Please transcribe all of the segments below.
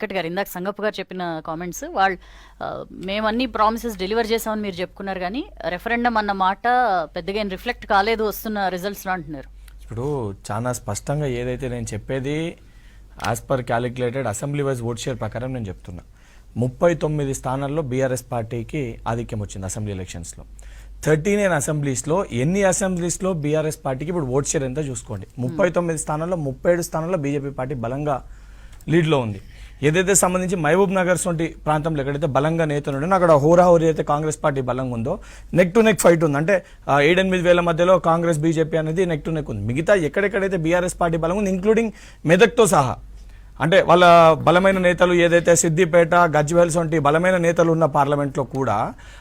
వెంకట్ గారు ఇందాక సంగప్ప గారు చెప్పిన కామెంట్స్ వాళ్ళు మేము అన్ని ప్రామిసెస్ డెలివర్ చేసామని మీరు చెప్పుకున్నారు కానీ రెఫరెండం అన్న మాట పెద్దగా ఏం రిఫ్లెక్ట్ కాలేదు వస్తున్న రిజల్ట్స్ అంటున్నారు. ఇప్పుడు చాలా స్పష్టంగా ఏదైతే నేను చెప్పేది as per calculated assembly wise vote share ప్రకారం నేను చెప్తున్నా. ముప్పై తొమ్మిది స్థానాల్లో బీఆర్ఎస్ పార్టీకి ఆధిక్యం వచ్చింది అసెంబ్లీ ఎలక్షన్స్లో థర్టీ నైన్ అసెంబ్లీస్లో ఎన్ని అసెంబ్లీస్లో బీఆర్ఎస్ పార్టీకి ఇప్పుడు ఓట్ షేర్ ఎంత చూసుకోండి. ముప్పై తొమ్మిది స్థానాల్లో ముప్పై ఏడు స్థానాల్లో బీజేపీ పార్టీ బలంగా లీడ్లో ఉంది. ఏదైతే సంబంధించి మహబూబ్ నగర్ వంటి ప్రాంతంలో ఎక్కడైతే బలంగా నేతలు ఉండో అక్కడ హోరాహోరీ అయితే కాంగ్రెస్ పార్టీ బలంగా ఉందో నెక్ టు నెక్ ఫైట్ ఉంది. అంటే ఏడెనిమిది వేల మధ్యలో కాంగ్రెస్ బీజేపీ అనేది నెక్ టు నెక్ ఉంది. మిగతా ఎక్కడెక్కడైతే బీఆర్ఎస్ పార్టీ బలంగా ఉంది ఇంక్లూడింగ్ మెదక్తో సహా అంటే వాళ్ళ బలమైన నేతలు ఏదైతే సిద్దిపేట గజ్వేల్స్ వంటి బలమైన నేతలు ఉన్న పార్లమెంట్లో కూడా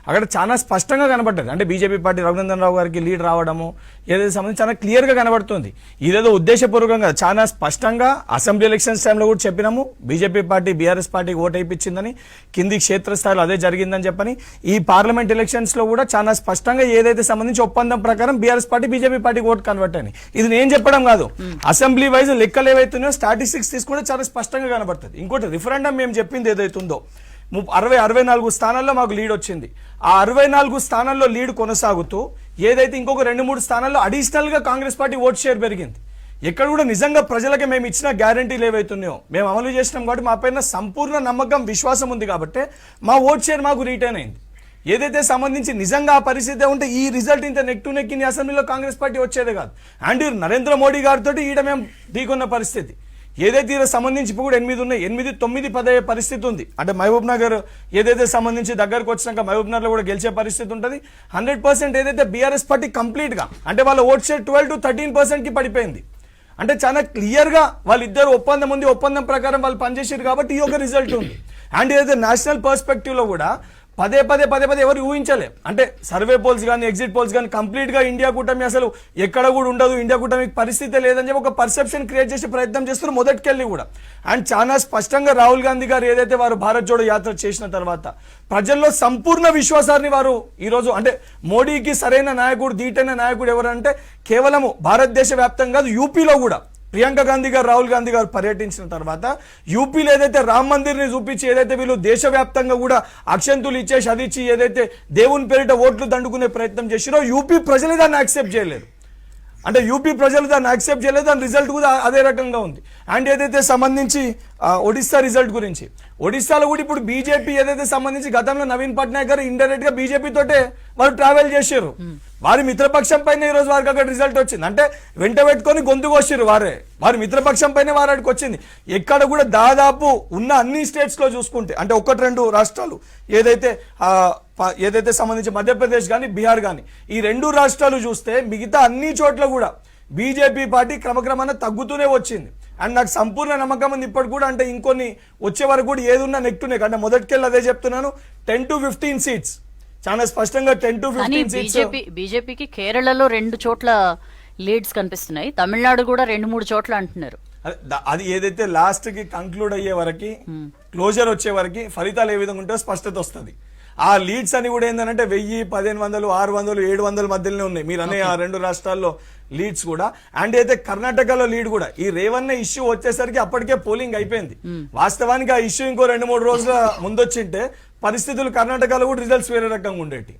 అక్కడ చాలా స్పష్టంగా కనబడ్డది అంటే బీజేపీ పార్టీ రఘునందన్ రావు గారికి లీడ్ రావడము ఏదైతే సంబంధించి చాలా క్లియర్గా కనబడుతుంది. ఇదేదో ఉద్దేశపూర్వకంగా చాలా స్పష్టంగా అసెంబ్లీ ఎలక్షన్స్ టైంలో కూడా చెప్పినాము. బీజేపీ పార్టీ బీఆర్ఎస్ పార్టీకి ఓటు వేయించిందని కింది క్షేత్రస్థాయిలో అదే జరిగిందని చెప్పని ఈ పార్లమెంట్ ఎలక్షన్స్లో కూడా చాలా స్పష్టంగా ఏదైతే సంబంధించి ఒప్పందం ప్రకారం బీఆర్ఎస్ పార్టీ బీజేపీ పార్టీకి ఓటు కన్వర్ట్ అని ఇది నేను చెప్పడం కాదు. అసెంబ్లీ వైజ్ లెక్కలు ఏవైతున్నాయో స్టాటిస్టిక్స్ తీసుకుంటే చాలా స్పష్టంగా కనబడుతుంది. ఇంకోటి రిఫరెండం మేము చెప్పింది ఏదైతుందో ఉందో అరవై అరవై నాలుగు స్థానాల్లో మాకు లీడ్ వచ్చింది. ఆ అరవై నాలుగు స్థానాల్లో లీడ్ కొనసాగుతూ ఏదైతే ఇంకొక రెండు మూడు స్థానాల్లో అడిషనల్గా కాంగ్రెస్ పార్టీ ఓట్ షేర్ పెరిగింది. ఎక్కడ కూడా నిజంగా ప్రజలకి మేము ఇచ్చిన గ్యారంటీలు ఏవైతున్నాయో మేము అమలు చేసినాం కాబట్టి మా పైన సంపూర్ణ నమ్మకం విశ్వాసం ఉంది కాబట్టి మా ఓట్ షేర్ మాకు రిటైన్ అయింది. ఏదైతే సంబంధించి నిజంగా ఆ పరిస్థితి ఉంటే ఈ రిజల్ట్ ఇంత నెక్ టు నెక్ ఇన్ని అసెంబ్లీలో కాంగ్రెస్ పార్టీ వచ్చేదే కాదు. అండ్ నరేంద్ర మోడీ గారితో ఈడ మేము ఢీకొన్న పరిస్థితి. ఏదైతే ఈరోజు సంబంధించి ఇప్పుడు కూడా ఎనిమిది ఉన్నాయి ఎనిమిది తొమ్మిది పదే పరిస్థితి ఉంది. అంటే మహబూబ్ నగర్ ఏదైతే సంబంధించి దగ్గరకు వచ్చినాక మహబూబ్ నగర్లో కూడా గెలిచే పరిస్థితి ఉంటుంది. హండ్రెడ్ పర్సెంట్ ఏదైతే బీఆర్ఎస్ పార్టీ కంప్లీట్గా అంటే వాళ్ళ vote share twelve to thirteen పర్సెంట్కి పడిపోయింది. అంటే చాలా క్లియర్గా వాళ్ళిద్దరు ఒప్పందం ఉంది ఒప్పందం ప్రకారం వాళ్ళు పనిచేసారు కాబట్టి ఈ ఒక రిజల్ట్ ఉంది. అండ్ ఏదైతే నేషనల్ పర్స్పెక్టివ్లో కూడా పదే పదే పదే పదే ఎవరు ఊహించలే. అంటే సర్వే పోల్స్ కానీ ఎగ్జిట్ పోల్స్ కానీ కంప్లీట్గా ఇండియా కూటమి అసలు ఎక్కడ కూడా ఉండదు. ఇండియా కూటమికి పరిస్థితి లేదని చెప్పి ఒక పర్సెప్షన్ క్రియేట్ చేసే ప్రయత్నం చేస్తున్నారు మొదటికెళ్ళి కూడా. అండ్ చాలా స్పష్టంగా రాహుల్ గాంధీ గారు ఏదైతే వారు భారత్ జోడో యాత్ర చేసిన తర్వాత ప్రజల్లో సంపూర్ణ విశ్వాసాన్ని వారు ఈరోజు అంటే మోడీకి సరైన నాయకుడు దీటైన నాయకుడు ఎవరంటే కేవలము భారతదేశ వ్యాప్తంగా కాదు యూపీలో కూడా. ప్రియాంక గాంధీ గారు రాహుల్ గాంధీ గారు పర్యటించిన తర్వాత యూపీలో ఏదైతే రామ్ మందిర్ని చూపించి ఏదైతే వీళ్ళు దేశవ్యాప్తంగా కూడా అక్షంతులు ఇచ్చేసి అది ఇచ్చి ఏదైతే దేవుని పేరిట ఓట్లు దండుకునే ప్రయత్నం చేసిరో యూపీ ప్రజలు దాన్ని యాక్సెప్ట్ చేయలేదు. అంటే యూపీ ప్రజలు దాన్ని యాక్సెప్ట్ చేయలేదు దాని రిజల్ట్ కూడా అదే రకంగా ఉంది. అండ్ ఏదైతే సంబంధించి ఒడిస్సా రిజల్ట్ గురించి ఒడిస్సాలో కూడా ఇప్పుడు బీజేపీ ఏదైతే సంబంధించి గతంలో నవీన్ పట్నాయక్ గారు ఇండైరెక్ట్గా బీజేపీ తోటే వాళ్ళు ట్రావెల్ చేశారు వారి మిత్రపక్షం పైన ఈ రోజు వారికి అక్కడ రిజల్ట్ వచ్చింది. అంటే వెంట పెట్టుకొని గొంతు వచ్చారు వారే. వారి మిత్రపక్షం పైన వారికి వచ్చింది. ఎక్కడ కూడా దాదాపు ఉన్న అన్ని స్టేట్స్లో చూసుకుంటే అంటే ఒకటి రెండు రాష్ట్రాలు ఏదైతే ఏదైతే సంబంధించి మధ్యప్రదేశ్ కానీ బీహార్ కానీ ఈ రెండు రాష్ట్రాలు చూస్తే మిగతా అన్ని చోట్ల కూడా బీజేపీ పార్టీ క్రమక్రమాన తగ్గుతూనే వచ్చింది. అండ్ నాకు సంపూర్ణ నమ్మకం ఉంది ఇప్పటి కూడా అంటే ఇంకొన్ని వచ్చే వరకు కూడా ఏదున్నా నెక్ట్ నెక్ అంటే మొదటికెళ్ళి అదే చెప్తున్నాను టెన్ టు ఫిఫ్టీన్ సీట్స్ చాలా స్పష్టంగా టెన్ టు ఫిఫ్టీన్ బీజేపీ బీజేపీకి కేరళలో రెండు చోట్ల లీడ్స్ కనిపిస్తున్నాయి. తమిళనాడు కూడా రెండు మూడు చోట్ల అంటున్నారు. అది ఏదైతే లాస్ట్కి కంక్లూడ్ అయ్యే వరకు క్లోజర్ వచ్చే వరకు ఫలితాలు ఏ విధంగా ఉంటే స్పష్టత వస్తుంది. ఆ లీడ్స్ అని కూడా ఏంటంటే వెయ్యి పదిహేను వందలు ఆరు వందలు ఏడు వందల మధ్యలోనే ఉన్నాయి. మీరు అనే ఆ రెండు రాష్ట్రాల్లో లీడ్స్ కూడా. అండ్ అయితే కర్ణాటకలో లీడ్ కూడా. ఈ రేవన్న ఇష్యూ వచ్చేసరికి అప్పటికే పోలింగ్ అయిపోయింది. వాస్తవానికి ఆ ఇష్యూ ఇంకో రెండు మూడు రోజుల ముందొచ్చింటే పరిస్థితులు కర్ణాటకలో కూడా రిజల్ట్స్ వేరే రకంగా ఉండేటి.